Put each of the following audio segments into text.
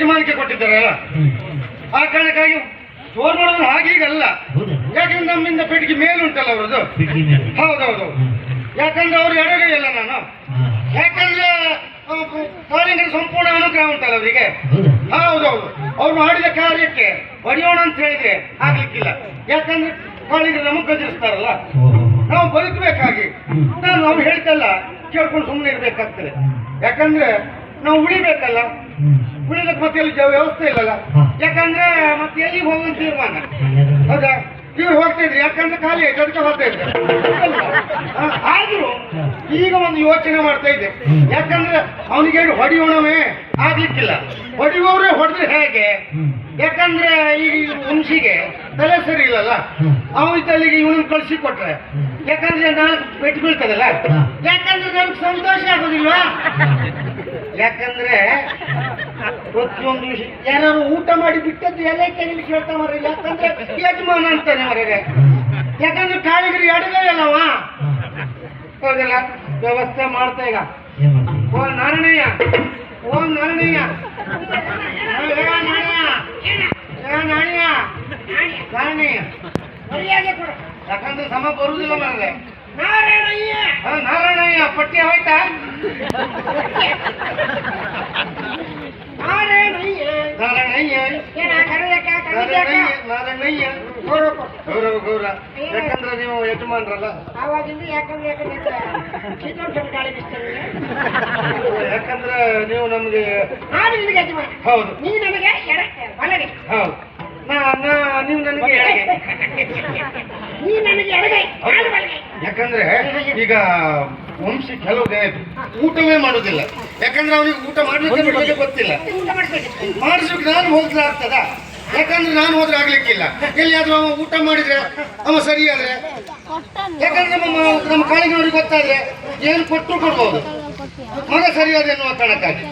ಯಜಮಾನಿಕೆ ಕೊಟ್ಟಿದ್ದಾರಲ್ಲ. ಆ ಕಾರಣಕ್ಕಾಗಿ ಜೋರ್ ಮಾಡೋದು ಹಾಗೀಗಲ್ಲ. ಹೌದಾ. ಯಾಕಂದ್ರೆ ನಮ್ಮಿಂದ ಪೆಟ್ಟಿಗೆ ಮೇಲುಂಟಲ್ಲ ಅವರದ್ದು? ಮೇಲೆ. ಹೌದೌದು. ಯಾಕಂದ್ರೆ ಅವ್ರು ಎಡಗೈಯಲ್ಲ ನಾನು. ಯಾಕಂದ್ರೆ ಕಾಳಿಂಗರ ಸಂಪೂರ್ಣ ಅನುಗ್ರಹ ಉಂಟಲ್ಲ ಅವರಿಗೆ? ಹೌದಾ. ಹೌದೌದು. ಅವ್ರು ಮಾಡಿದ ಕಾರ್ಯಕ್ಕೆ ಬಡಿಯೋಣ ಅಂತ ಹೇಳಿದ್ರೆ ಆಗ್ಲಿಕ್ಕಿಲ್ಲ. ಯಾಕಂದ್ರೆ ಕಾಳಿಂಗರು ನಮಗ್ ಗಜರಿಸ್ತಾರಲ್ಲ ಓ. ನಾವು ಬದುಕಬೇಕಾಗಿ. ನಾನು ಅವ್ರು ಹೇಳ್ತಲ್ಲ ಕೇಳ್ಕೊಂಡು ಸುಮ್ಮನೆ ಇರ್ಬೇಕಾಗ್ತದೆ. ಯಾಕಂದ್ರೆ ನಾವು ಉಳಿಬೇಕಲ್ಲ. ಉಳಿದಕ್ಕೆ ಮತ್ತೆ ಎಲ್ಲಿ ವ್ಯವಸ್ಥೆ ಇಲ್ಲಲ್ಲ. ಯಾಕಂದ್ರೆ ಮತ್ತೆ ಎಲ್ಲಿಗೆ ಹೋಗುವ ತೀರ್ಮಾನ? ಹೌದಾ? ಇವ್ರು ಹೋಗ್ತಾ ಇದ್ರಿ ಯಾಕಂದ್ರೆ ಖಾಲಿ ಆಯ್ತು ಅದಕ್ಕೆ ಹೋಗ್ತಾ ಇದ್ರೆ. ಆದ್ರೂ ಈಗ ಒಂದು ಯೋಚನೆ ಮಾಡ್ತಾ ಇದ್ದೆ. ಯಾಕಂದ್ರೆ ಅವನಿಗೆ ಹೇಳಿ ಹೊಡಿಯೋಣವೇ ಆಗ್ಲಿಕ್ಕಿಲ್ಲ. ಹೊಡಿಯೋರೇ ಹೊಡೆದ್ರೆ ಹೇಗೆ. ಯಾಕಂದ್ರೆ ಈಗ ಈ ವಂಶಿಗೆ ತಲೆ ಸರಿ ಇಲ್ಲಲ್ಲ. ಅವನ ತಲೆಗೆ ಇವನು ಕಳ್ಸಿ ಕೊಟ್ರೆ. ಯಾಕಂದ್ರೆ ನಾಲ್ಕು ಬೆಟ್ಟು ಬೀಳ್ತದಲ್ಲ. ಯಾಕಂದ್ರೆ ನಮ್ಗೆ ಸಂತೋಷ ಆಗೋದಿಲ್ವಾ? ಯಾಕಂದ್ರೆ ಪ್ರತಿಯೊಂದು ವಿಷಯ ಯಾರು ಊಟ ಮಾಡಿ ಬಿಟ್ಟದ್ದು ಎಲ್ಲ ಕೈಲಿ ಕೇಳ್ತಾ ಮರ ಯಾಕಂದ್ರೆ ಯಜಮಾನ ಅಂತಾನೆ ಮರಿಗೆ ಯಾಕಂದ್ರೆ ಕಾಳಿಗರು ಎಡಗೈ ಅಲ್ಲವ ಹಾ. ಹೌದಲ್ಲ? ವ್ಯವಸ್ಥೆ ಮಾಡ್ತಾ ಈಗ? ಓ ನಾರಾಯಣಯ್ಯ ಓ ನಾರಣಯ್ಯ ನಾರಾಯಣಯ್ಯ ಯಾಕಂದ್ರೆ ಸಮ ಬರುದಿಲ್ಲ ಮರದೆ ನಾರಾಯಣಯ್ಯ ನಾರಾಯಣಯ್ಯ ಪಟ್ಟಿ ಹೋಯ್ತಾ ನಾರಾಯಣಯ್ಯ ನಾರಾಯಣಯ್ಯ ನಾರಾಯಣಯ್ಯ ನಾರಾಯಣಯ್ಯ ಗೌರವ ಗೌರವ ಯಾಕಂದ್ರೆ ನೀವು ಯಜಮಾನ್ರಲ್ಲ ಆವಾಗಿಂದ ಯಾಕಂದ್ರೆ ಯಾಕಂದ್ರೆ ಚಿತ್ರೊಂದು ಗಾಳಿ ಬಿಸ್ತೇವೆ ಯಾಕಂದ್ರೆ ನೀವು ನಮ್ಗೆ ನಾನು ನಿನಗೆ ಯಜಮಾನ ಹೌದು ನೀ ನನಗೆ ಎಡ ಬಲಗೈ ಹೌದು ನಾ ನಾ ನೀವು ನನಗೆ ಎಡಗೆ ನೀ ನನಗೆ ಎಡಗೈ ನಾನು ಬಲಗೈ ಯಾಕಂದ್ರೆ ಈಗ ವಂಶಿ ಕೆಲವು ಊಟವೇ ಮಾಡೋದಿಲ್ಲ. ಯಾಕಂದ್ರೆ ಅವನಿಗೆ ಊಟ ಮಾಡ್ಲಿಕ್ಕೆ ಬಿಡ್ಲಿಕ್ಕೆ ಗೊತ್ತಿಲ್ಲ. ಮಾಡಿಸ್ಬೇಕು ನಾನು ಹೋಗ್ಲಾ ಆಗ್ತದ? ಯಾಕಂದ್ರೆ ನಾನು ಹೋದ್ರೆ ಆಗ್ಲಿಕ್ಕಿಲ್ಲ. ಎಲ್ಲಿಯಾದ್ರೂ ಅವ ಊಟ ಮಾಡಿದ್ರೆ ಅವ ಸರಿಯಾದ್ರೆ ಯಾಕಂದ್ರೆ ನಮ್ಮ ನಮ್ಮ ಕಾಳಿನವ್ರಿಗೆ ಗೊತ್ತಾದ್ರೆ ಏನು ಕೊಟ್ಟು ಕೊಡ್ಬೋದು. ಮಗ ಸರಿಯಾದ ಎನ್ನುವ ಕಾರಣಕ್ಕಾಗಿ.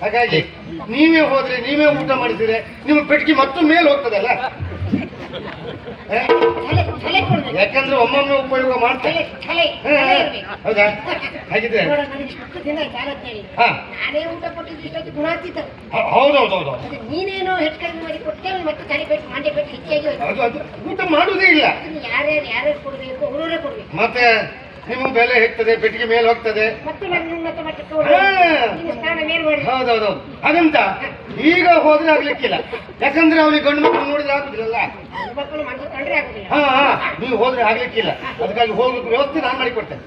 ಹಾಗಾಗಿ ನೀವೇ ಹೋದ್ರೆ ನೀವೇ ಊಟ ಮಾಡಿದ್ರೆ ನಿಮ್ಮ ಪೆಟ್ಟಿಗೆ ಮತ್ತೂ ಮೇಲೆ ಹೋಗ್ತದಲ್ಲ ಹ? ತಲೆ ತಲೆ ಕೊಡ್ಬೇಕು ಯಾಕಂದ್ರೆ ಒಮ್ಮೊಮ್ಮೆ ಉಪಯೋಗ ಹೌದಾ? ಹಾಗಿದ್ರೆ? ನಾನೇ ಊಟ ಕೊಟ್ಟಿದ್ದು ಇಷ್ಟೊತ್ತು ಗುಣ ಆಗ್ತಿತ್ತು. ಹೌದೌದೌದು ನೀನೇನೋ ಹೆಚ್ಚು ಕಡಿಮೆ ಮಾಡಿ ಕೊಟ್ಟೆ ಮತ್ತೆ ತಲೆ ಮಂಡೆ ಹೆಚ್ಚಾಗಿ ಊಟ ಮಾಡುವುದೇ ಇಲ್ಲ. ಯಾರ್ಯಾರು ಯಾರ್ಯಾರು ಕೊಡಬೇಕು ಅವರವರೇ ಕೊಡ್ಬೇಕು. ಮತ್ತೆ? ನಿಮಗೆ ಬೆಲೆ ಹೆಚ್ಚುತ್ತದೆ ಪೆಟ್ಟಿಗೆ ಮೇಲೆ ಹೋಗ್ತದೆ. ಹೌದೌದು. ಹಾಗಂತ ಈಗ ಹೋದ್ರೆ ಆಗ್ಲಿಕ್ಕಿಲ್ಲ. ಯಾಕಂದ್ರೆ ಅವನಿಗೆ ಗಂಡು ಮಕ್ಕಳು ನೋಡಿದ್ರೆ ಆಗುದಿಲ್ಲ. ಹಾ ಹಾ. ನೀವು ಹೋದ್ರೆ ಆಗ್ಲಿಕ್ಕಿಲ್ಲ. ಅದಕ್ಕಾಗಿ ಹೋಗ್ಲಿಕ್ಕೆ ವ್ಯವಸ್ಥೆ ನಾನು ಮಾಡಿಕೊಡ್ತೇನೆ.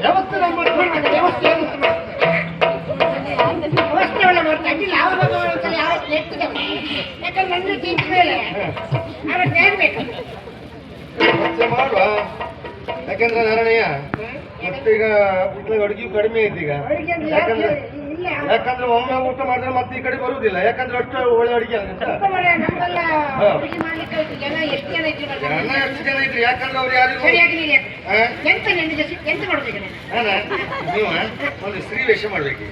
ವ್ಯವಸ್ಥೆ ನಾನು ಮಾಡಿಕೊಡ್ತೇನೆ. ವ್ಯವಸ್ಥೆ ಯಾಕಂದ್ರೆ ಮಾಡುವ. ಯಾಕಂದ್ರೆ ನಾರಾಯಣಯ್ಯ ಮತ್ತೀಗ ಇಟ್ಲಾಗ ಅಡುಗೆ ಕಡಿಮೆ ಐತಿ ಈಗ. ಯಾಕಂದ್ರೆ ಯಾಕಂದ್ರೆ ಒಮ್ಮೆ ಊಟ ಮಾಡಿದ್ರೆ ಮತ್ತೆ ಈ ಕಡೆ ಬರುವುದಿಲ್ಲ ಯಾಕಂದ್ರೆ ಅಷ್ಟು ಒಳ್ಳೆ ಅಡುಗೆ ಅಲ್ಲ ಎಷ್ಟು ಜನ ಇದ್ರು ಯಾಕಂದ್ರೆ ಅವ್ರು ಯಾರಿಗೂ ನೀವು ಒಂದು ಸ್ತ್ರೀ ವೇಷ ಮಾಡ್ಬೇಕು.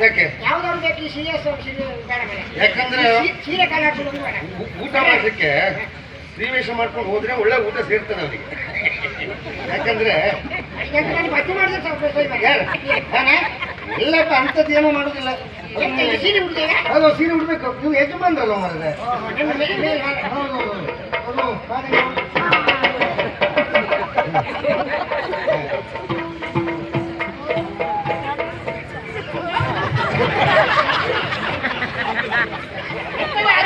ಯಾಕೆ? ಯಾಕಂದ್ರೆ ಊಟ ಮಾಡ್ಲಿಕ್ಕೆ ಸ್ತ್ರೀ ಮಾಡ್ಕೊಂಡು ಹೋದ್ರೆ ಒಳ್ಳೆ ಊಟ ಸೇರ್ತದೆ ಅವರಿಗೆ ಯಾಕಂದ್ರೆ ಎಲ್ಲಪ್ಪ ನಾನು ಬಚ್ಚು ಮಾಡಿದ್ರೆ ಸ್ವಲ್ಪ ಸ್ವಲ್ಪ ಯಾರು? ನಾನ? ಎಲ್ಲ ಅಂಥದ್ದು ಏನೂ ಮಾಡುದಿಲ್ಲ? ಅದು ಸೀರೆ ಉಡ್ಬೇಕು. ನೀವು ಯಜಮಾನ್ರಲ್ಲ ಮರದೆ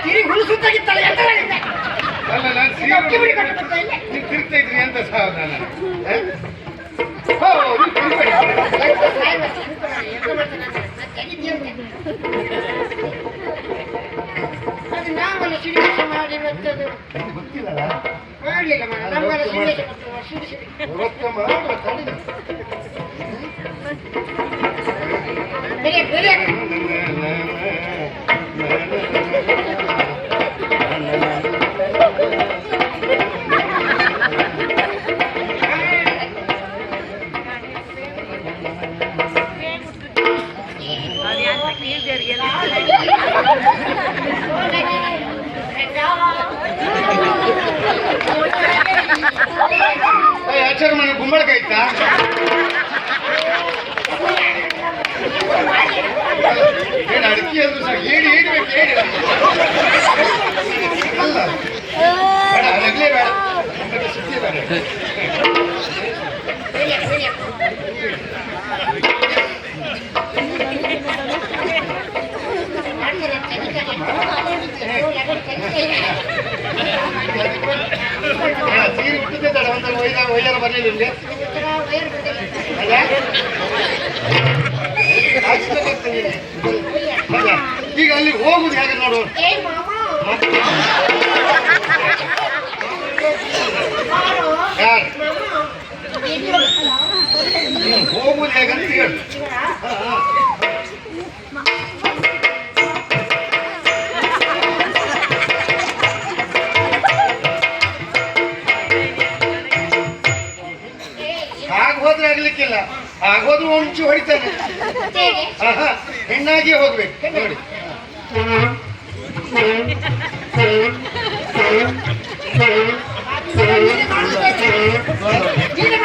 ಮಾಡಿದ್ರೆ ಹುಳು ಸುತ್ತಾಗಿತ್ತಲ್ಲ, ಎಂತದ ನೀವು ತಿರ್ತಾ ಇದ್ರಿ ಅಂತ ಸಾವಧಾನ ಸಾಯ್ಬ, ಎಂತ ಮಾಡಿ, ಆಚಾರ ಮನೆ ಗುಂಬಳಕಾಯಿ ಇತ್ತಾ ಏ, ಮುದುಕಿ ಅಂದ್ರು ಸಾಕು ಹೇಳಿ ಹೇಳಬೇಕು ಹೇಳಿ ಅಲ್ಲ ಬೇಡ ನಗಲೇ ಬೇಡ ನಮಗೆ ಸುದ್ದಿ ಬೇಡ ಹಾಕ್ಸ್ಬೇಕಾಗ್ತದೆ ಈಗ ಅಲ್ಲಿ ಹೋಗುದು ಹೇಗೆ ನೋಡು? ಹೋಗುದು ಹೇಗಂತ ಹೇಳು. ಹಾಗೆ ಹೋದ್ರೆ ಆಗ್ಲಿಕ್ಕಿಲ್ಲ. ಹಾಗೆ ಹೋದ್ರು ಒಂಚು ಹೊಡಿತಾನೆ. ಹೆಣ್ಣಾಗಿ ಹೋಗ್ಬೇಕು. ನೋಡಿ. ನೀನು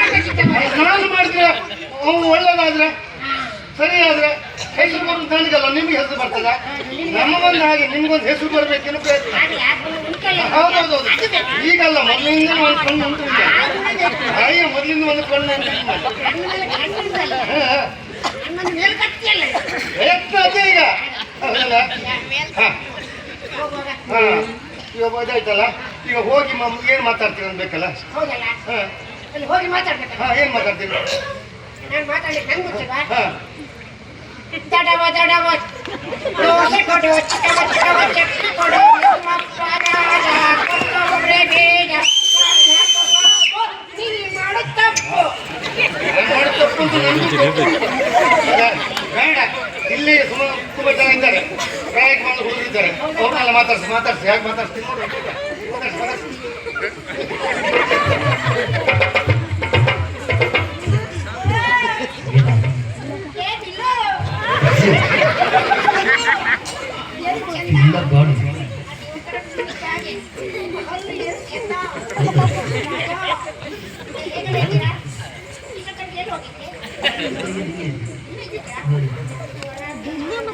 ಮಾಡಿದ್ರೆ ಒಳ್ಳೇದಾದ್ರೆ ಸರಿ ಆದ್ರೆ ಹೆಸರು ಬರೋದು ನನಗಲ್ಲ ನಿಮ್ಗೆ ಹೆಸರು ಬರ್ತದ? ನಮಗೊಂದು ಹಾಗೆ, ನಿಮ್ಗೊಂದು ಹೆಸರು ಬರ್ಬೇಕೇನು ಪ್ರಯತ್ನ. ಹೌದೌದು ಈಗಲ್ಲ ಮೊದಲಿಂದ ಒಂದು ಕಣ್ಣು ಉಂಟು. ಅಯ್ಯ ಮೊದಲಿಂದ ಒಂದು ಕಣ್ಣು. ಎಷ್ಟು ಅದೇ ಈಗ ಈಗ ಹೋಗಿ ಮ- ಏನ್ ಮಾತಾಡ್ತೀರ ಅನ್ಬೇಕಲ್ಲ ಹೋಗಿ ಮಾತಾಡ್ಬೇಕಲ್ಲ ಹಾ ಏನ್ ಮಾತಾಡ್ತೀರಿ ನಾನು ಮಾತಾಡ್ಲಿಕ್ಕೆ ನಂಗೆ ಗೊತ್ತಿಲ್ಲ ಹಾಂ ದಡವ ದಡವ ದೋಸೆ ಕೊಡು ಚಿಕ್ಕವ ಚಿಕ್ಕವ ಚಟ್ನಿ ಕೊಡು ಮಕ್ಕಳ ಕೊಟ್ಟವ್ರೆ ಬೇಡ ನೀನು ಮಾಡೋ ತಪ್ಪು ನಾನ್ ಮಾಡಿದ ತಪ್ಪು ಅಂತ ನನ್ಗೂ ಗೊತ್ತು. ಅಲ್ಲ, ಬೇಡ ಇಲ್ಲಿ ತುಂಬಾ ಜನ ಇದ್ದಾರೆ ಪ್ರಯಾಣ ಮಾಡಿ ಹುಡುಗಿದ್ದಾರೆ ಅವ್ರನ್ನೆಲ್ಲ ಮಾತಾಡ್ಸಿ ಮಾತಾಡ್ಸಿ. ಯಾಕೆ ಮಾತಾಡ್ತೀನಿ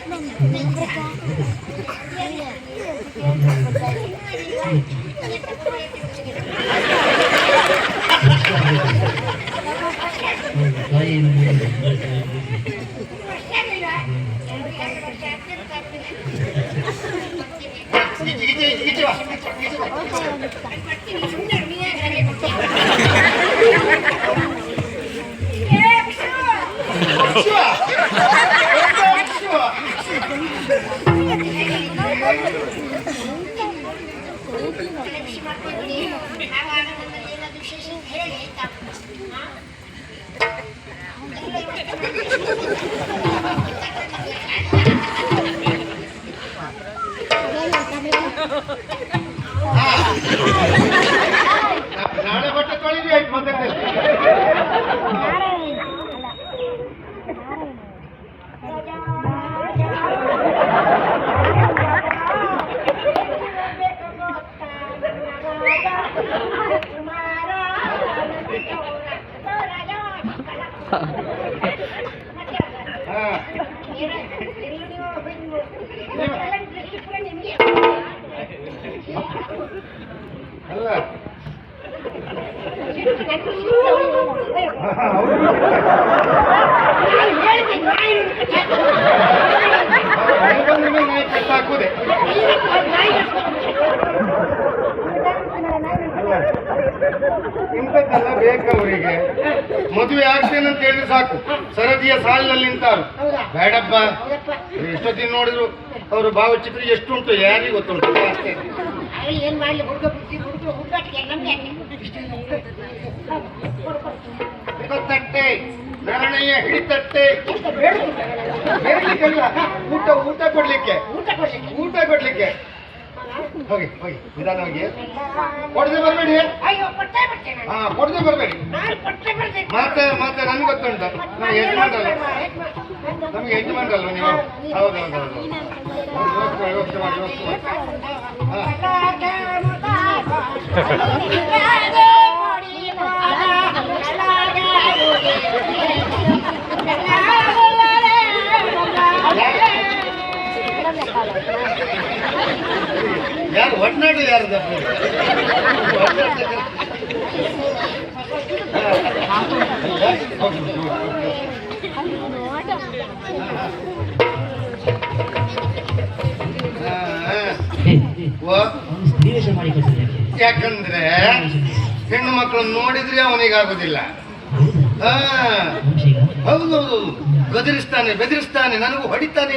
Thank you. Ah! ಹಾಕುದೆ ಇಂಥದ್ದೆಲ್ಲ ಬೇಕು ಅವರಿಗೆ ಮದುವೆ ಆಗ್ತೇನೆ ಅಂತ ಹೇಳಿದ್ರೆ ಸಾಕು. ಸರದಿಯ ಸಾಲಿನಲ್ಲಿ ನಿಂತಾರು? ಬೇಡಪ್ಪ. ಎಷ್ಟೊತ್ತಿನ ನೋಡಿದ್ರು ಅವರು ಭಾವಚಿತ್ರ ಎಷ್ಟು ಉಂಟು ಯಾರಿಗೆ ಗೊತ್ತುಂಟು. ತಟ್ಟೆ ನಾರಣಯ್ಯ ಹಿಡಿತಟ್ಟೆ. ಬೇಡಲಿಕ್ಕೆಲ್ಲ ಊಟ ಊಟ ಕೊಡ್ಲಿಕ್ಕೆ. ಊಟ ಕೊಡ್ಲಿಕ್ಕೆ. ಊಟ ಕೊಡ್ಲಿಕ್ಕೆ. ಹೋಗಿ ಹೋಗಿ ನಿಧಾನವಾಗಿ. ಕೊಡದೆ ಬರಬೇಡಿ. ಅಯ್ಯೋ ಕೊಟ್ಟೆ. ಹಾ ಕೊಡದೆ ಬರಬೇಡಿ. ನಾನು ಕೊಟ್ಟೆ ಬರ್ತೇನೆ ಮಾತೆ ಮಾತೆ ನನ್ಗೆ ಗೊತ್ತುಂಟು. ನಮ್ಗೆ ಯಜಮಾನ್ರಲ್ಲ ನಮ್ಗೆ ನೀವು? ಹೌದು ಹೌದು ಮಾಡಿ ಮಾಡಿ ಒಟ್ನಾಡು ಯಾರು ಯಾಕಂದ್ರೆ ಹೆಣ್ಣು ಮಕ್ಕಳನ್ನು ನೋಡಿದ್ರೆ ಅವನಿಗಾಗುದಿಲ್ಲ ಹಾ. ಹೌದು. ಗದರಿಸ್ತಾನೆ, ಬೆದರಿಸ್ತಾನೆ, ನನಗೂ ಹೊಡಿತಾನೆ?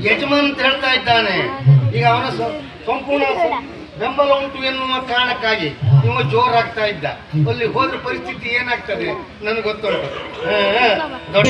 ಯಜಮಾನ್ ಅಂತ ಹೇಳ್ತಾ ಇದ್ದಾನೆ. ಈಗ ಅವನ ಸಂಪೂರ್ಣ ಬೆಂಬಲ ಉಂಟು ಎನ್ನುವ ಕಾರಣಕ್ಕಾಗಿ ಇವ ಜೋರಾಗ್ತಾ ಇದ್ದ. ಅಲ್ಲಿ ಹೋದ್ರ ಪರಿಸ್ಥಿತಿ ಏನಾಗ್ತದೆ? ನನಗೆ ಗೊತ್ತುಂಟು. ದೊಡ್ಡ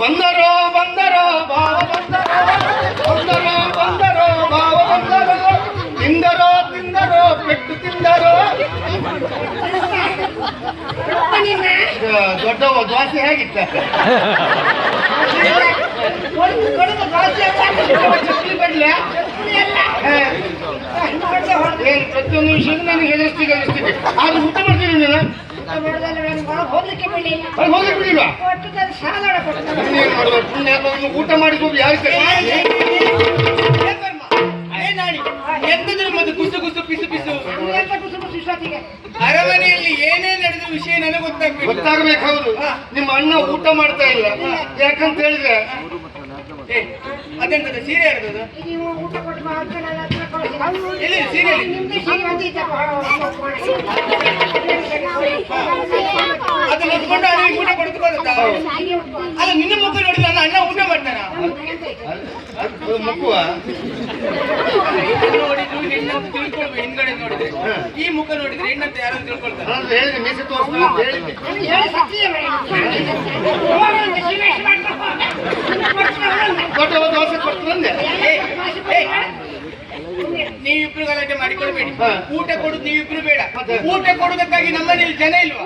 ಬಂದರೋ ಬಂದರೋ ಭಾವ ಬಂದರೋ ಬಂದರೋ ಬಂದರೋ ಭಾವ ಬಂದರೋ ತಿಂದರೋ ತಿಂದರೋ ಪೆಟ್ಟು ತಿಂದರೋ. ದೊಡ್ಡವ ದ್ವಾಸೆ ಹೇಗಿತ್ತ? ಹೊಡೆದ ಪ್ರತಿಯೊಂದು ವಿಷಯಕ್ಕೂ ನನಗೆ ಹೆದರ್ಸ್ತಿಗೆ ಹೆದರ್ಸ್ತಿಗೆ ಆದ್ರೆ ಊಟ ಮಾಡ್ತೀನಿ ನೀನು. ಹೋಗ್ಲಿಕ್ಕೆ ಅಲ್ಲಿ ಹೋಗಿ ಬಿಡಿಲ್ವಾ ಇನ್ನೇನ್ ಮಾಡೋದು ಪುಣ್ಯ ಅದನ್ನು ಊಟ ಮಾಡಿದ್ದು ಯಾರು ಎಂತದ್ರು ಮತ್ತೆ ಕುಸು ಕುಸು ಪಿಸು ಪಿಸು ಅರಮನೆಯಲ್ಲಿ ಏನೇ ನಡೆದ ವಿಷಯ ನನಗೆ ಗೊತ್ತಾಗ್ಬೇಕು ಗೊತ್ತಾಗ್ಬೇಕು ಹೌದು ನಿಮ್ಮ ಅಣ್ಣ ಊಟ ಮಾಡ್ತಾ ಇಲ್ಲ ಯಾಕಂತ ಹೇಳಿದ್ರೆ ಅದೆಂತದ ಸೀರೆ ಇಲ್ಲಿ ಸೀರೆ ಅದನ್ನ ಅವನಿಗೆ ಊಟ ಕೊಡ್ತು ಬರುತ್ತಾ ಅಲ್ಲ ನಿನ್ನ ಮುಖ ನೋಡಿದ್ರೆ ನನ್ನ ಅಣ್ಣ ಊಟ ಮಾಡ್ತಾನ? ಮಕ್ಕುವ ನೋಡಿದ್ರು ಹೆಣ್ಣಂತ ತಿಳ್ಕೊಳ್ಬೇಕು ಹಿಂದ್ಗಡೆ ನೋಡಿದ್ರೆ ಈ ಮುಖ ನೋಡಿದ್ರೆ ಹೆಣ್ಣಂತ ಯಾರು ತಿಳ್ಕೊಳ್ತಾರೆ ಹೇಳಿದೆ ಮೀಸೆ ಹೇಳಿದ್ದೆ ನೀವಿಬ್ರು ಗಲಾಟೆ ಮಾಡಿಕೊಳ್ಬೇಡಿ. ಊಟ ಕೊಡುದು ನೀವಿಬ್ರು ಬೇಡ? ಊಟ ಕೊಡುವುದಕ್ಕಾಗಿ ನಮ್ಮನೇಲಿ ಜನ ಇಲ್ವಾ